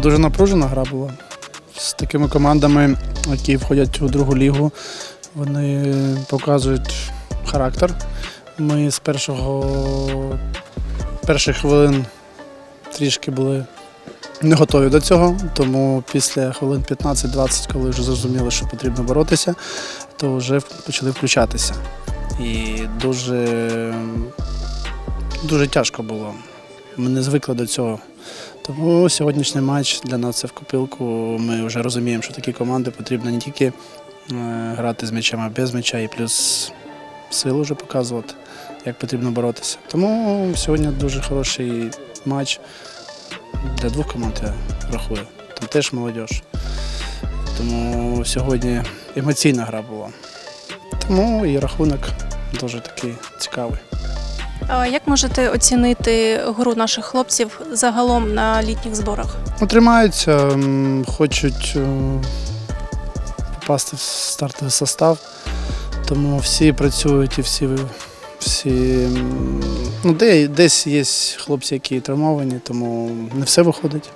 дуже напружена гра була. З такими командами, які входять у другу лігу, вони показують характер. Ми з першого перших хвилин трішки були не готові до цього, тому після хвилин 15-20, коли вже зрозуміли, що потрібно боротися, то вже почали включатися. І дуже, дуже тяжко було. Ми не звикли до цього. Тому сьогоднішній матч для нас це в копілку. Ми вже розуміємо, що такі команди потрібно не тільки е, грати з м'ячем, а без м'яча, і плюс силу вже показувати, як потрібно боротися. Тому сьогодні дуже хороший матч для двох команд я рахую. Там теж молодь. Тому сьогодні емоційна гра була. Тому і рахунок дуже такий цікавий. Як можете оцінити гру наших хлопців загалом на літніх зборах? Ну, тримаються, хочуть е, попасти в стартовий состав, тому всі працюють і всі, всі ну, де, десь є хлопці, які травмовані, тому не все виходить.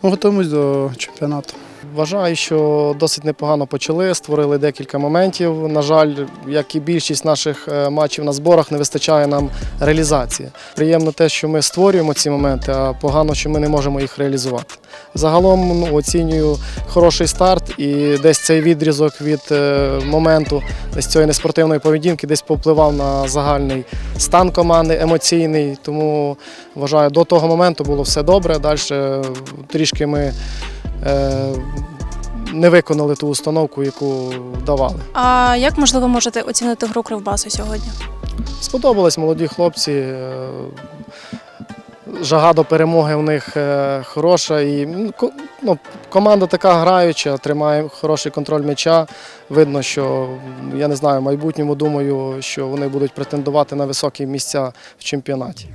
Тому готуємось до чемпіонату. Вважаю, що досить непогано почали, створили декілька моментів. На жаль, як і більшість наших е, матчів на зборах, не вистачає нам реалізації. Приємно те, що ми створюємо ці моменти, а погано, що ми не можемо їх реалізувати. Загалом ну, оцінюю хороший старт і десь цей відрізок від е, моменту десь цієї неспортивної поведінки десь повпливав на загальний стан команди, емоційний. Тому вважаю, до того моменту було все добре. Далі трішки ми е, не виконали ту установку, яку давали. А як можливо можете оцінити гру Кривбасу сьогодні? Сподобались молоді хлопці. е, Жага до перемоги в них е, хороша. І ну, ну, команда така граюча, тримає хороший контроль м'яча. Видно, що я не знаю, в майбутньому думаю, що вони будуть претендувати на високі місця в чемпіонаті.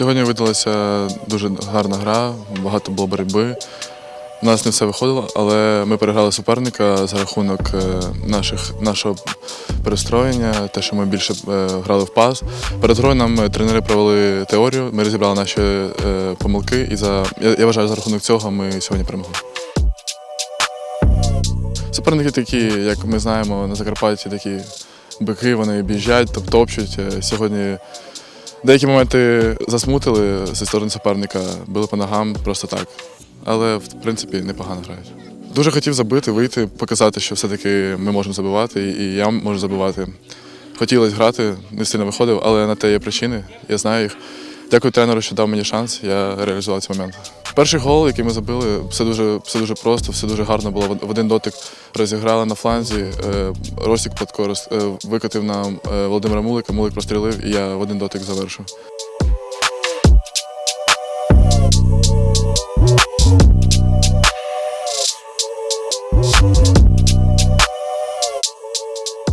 Сьогодні видалася дуже гарна гра, багато було боротьби. У нас не все виходило, але ми переграли суперника за рахунок е, наших, нашого перестроєння, те, що ми більше е, грали в пас. Перед грою нам е, тренери провели теорію, ми розібрали наші помилки, і за, я, я вважаю, за рахунок цього ми сьогодні перемогли. Суперники такі, як ми знаємо, на Закарпатті такі бики, вони топ- топчуть. Е, Сьогодні Деякі моменти засмутили зі сторони суперника, били по ногам просто так. Але в принципі непогано грають. Дуже хотів забити, вийти, показати, що все-таки ми можемо забивати, і я можу забивати. Хотілося грати, не сильно виходив, але на те є причини, я знаю їх. Дякую тренеру, що дав мені шанс, я реалізував цей момент. Перший гол, який ми забили, все дуже, все дуже просто, все дуже гарно було. В один дотик розіграли на фланзі. е, Росік Платко е, викотив на е, Володимира Мулика, Мулик прострілив, і я в один дотик завершив.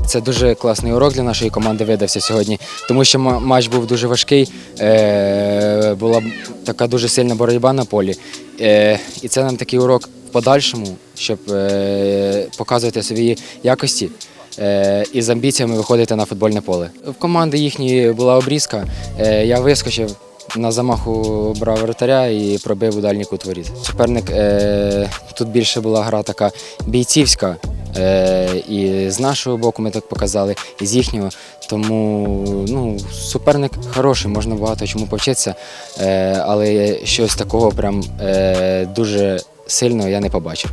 Це дуже класний урок для нашої команди видався сьогодні, тому що матч був дуже важкий, е, була така дуже сильна боротьба на полі. Е, і це нам такий урок в подальшому, щоб е, показувати свої якості і з амбіціями виходити на футбольне поле. В команди їхньої була обрізка. Я вискочив. На замаху брав вратаря і пробив у дальній кут воріт. Суперник тут більше була гра така бійцівська. Е, і з нашого боку ми так показали, і з їхнього. Тому ну, суперник хороший, можна багато чому повчитися, е, але щось такого прям е, дуже сильного я не побачив.